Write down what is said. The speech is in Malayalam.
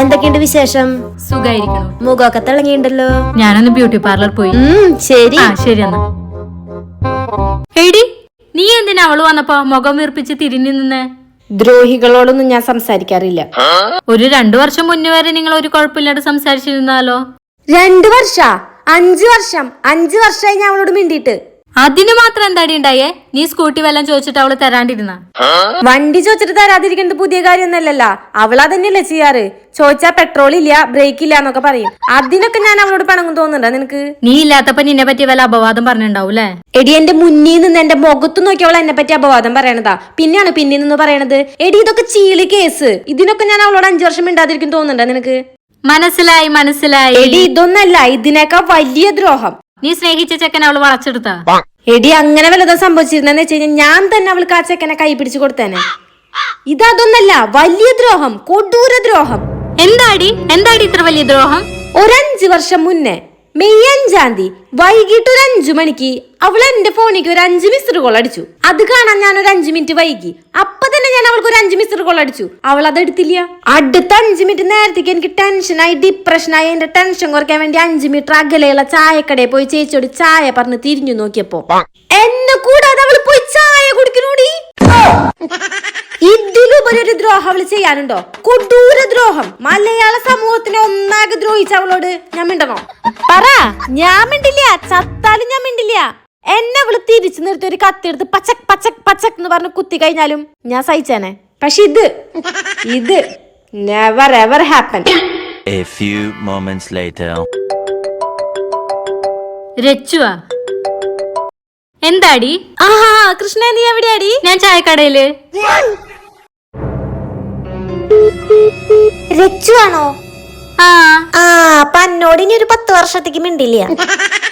എന്തൊക്കെയുണ്ട് വിശേഷം? സുഖായിരിക്കണു മുഖമൊക്കെ തിളങ്ങിയുണ്ടല്ലോ ഞാനൊന്ന് ബ്യൂട്ടി പാർലർ പോയി. ശരി. ആ ശരി എന്നാ. എടി നീ എന്തിനാ അവൾ വന്നപ്പോ മുഖം വീർപ്പിച്ച് തിരിഞ്ഞു നിന്ന്? ദ്രോഹികളോടൊന്നും ഞാൻ സംസാരിക്കാറില്ല. ഒരു രണ്ടു വർഷം മുന്നേ വരെ നിങ്ങൾ ഒരു കുഴപ്പമില്ലാണ്ട് സംസാരിച്ചിരുന്നാലോ? രണ്ടു വർഷ? അഞ്ചു വർഷം. അഞ്ചു വർഷമായി ഞാൻ അവളോട് മിണ്ടിയിട്ട്. അതിന് മാത്രം എന്താടി ഉണ്ടായേ? നീ സ്കൂട്ടി വല്ലതും ചോദിച്ചിട്ട് അവൾ തരാണ്ടിരുന്ന? വണ്ടി ചോദിച്ചിട്ട് തരാതിരിക്കുന്നത് പുതിയ കാര്യമൊന്നല്ലല്ല അവളാ തന്നെയല്ലേ ചെയ്യാറ്. ചോദിച്ചാ പെട്രോൾ ഇല്ല ബ്രേക്ക് ഇല്ല എന്നൊക്കെ പറയും. അതിനൊക്കെ ഞാൻ അവളോട് പണങ്ങും തോന്നുന്നുണ്ടോ നിനക്ക്? നീ ഇല്ലാത്തപ്പോ നിന്നെ പറ്റി വല്ല അപവാദം പറഞ്ഞിണ്ടാവൂലേ എടി എന്റെ മുന്നിൽ നിന്ന് എന്റെ മുഖത്ത് നോക്കി അവൾ എന്നെ പറ്റി അപവാദം പറയണതാ. പിന്നെയാണ് പിന്നിൽ നിന്ന് പറയണത്. എടി ഇതൊക്കെ ചീളി കേസ്. ഇതിനൊക്കെ ഞാൻ അവളോട് അഞ്ചു വർഷം മിണ്ടാതിരിക്കും തോന്നുന്നുണ്ടോ നിനക്ക്? മനസ്സിലായി മനസ്സിലായി. എടി ഇതൊന്നല്ല ഇതിനേക്കാൾ വലിയ ദ്രോഹം. നീ സ്നേഹിച്ച ചെക്കൻ അവൾ വളച്ചെടുത്താ? എടി അങ്ങനെ വല്ലതും സംഭവിച്ചിരുന്നെന്ന് വെച്ച് കഴിഞ്ഞാൽ ഞാൻ തന്നെ അവൾക്ക് ആ ചെക്കനെ കൈ പിടിച്ചു കൊടുത്തേനെ. ഇതതൊന്നല്ല വലിയ ദ്രോഹം കൊടൂര ദ്രോഹം. എന്താടി? എന്താടി ഇത്ര വലിയ ദ്രോഹം? ഒരഞ്ചു വർഷം മുന്നേ മെയ് അഞ്ചാം തീയതി വൈകിട്ട് ഒരു അഞ്ചു മണിക്ക് അവൾ എന്റെ ഫോണിക്ക് ഒരു അഞ്ച് മിസ്ഡ് കോൾ അടിച്ചു. അത് കാണാൻ ഞാൻ ഒരു അഞ്ചു മിനിറ്റ് വൈകി. അപ്പൊ തന്നെ ഞാൻ അവൾക്ക് ഒരു അഞ്ച് മിസ്ഡ് കോൾ അടിച്ചു. അവൾ അത് എടുത്തില്ല. അടുത്ത അഞ്ചു മിനിറ്റ് നേരത്തേക്ക് എനിക്ക് ടെൻഷനായി ഡിപ്രഷനായി എന്റെ ടെൻഷൻ കുറയ്ക്കാൻ വേണ്ടി അഞ്ചു മീറ്റർ അകലെയുള്ള ചായക്കടയിൽ പോയി ചേച്ചിയോട് ചായ പറഞ്ഞ് തിരിഞ്ഞു നോക്കിയപ്പോ എന്നെ കൂടാതെ അവൾ പോയി ചായ കുടിക്കണോടി ഒരു ദ്രോഹം അവൾ ചെയ്യാനുണ്ടോ? കൊടൂര ദ്രോഹം മലയാള സമൂഹത്തിനെ ഒന്നാകെ ദ്രോഹിച്ച അവളോട് ഞാൻ മിണ്ടണോ? പറ. ഞാൻ മിണ്ടില്ല. ചത്താലും ഞാൻ മിണ്ടില്ല. എന്നെ അവൾ തിരിച്ചു നിർത്തി ഒരു കത്തെടുത്ത് പച്ചക് പച്ചക് പച്ചക് എന്ന് പറഞ്ഞ് കുത്തി കഴിഞ്ഞാലും ഞാൻ സഹിച്ചേനെ. പക്ഷെ ഇത് ഇത് never ever happen A few moments later. രച്ചുവ. എന്താടി? ആഹാ കൃഷ്ണ നീ എവിടെയാടി? ഞാൻ ചായക്കടയിൽ. രച്ചു ആണോ? ആ. ആ അപ്പൊ എന്നോട് ഇനി ഒരു പത്ത് വർഷത്തേക്ക് മിണ്ടില്ല.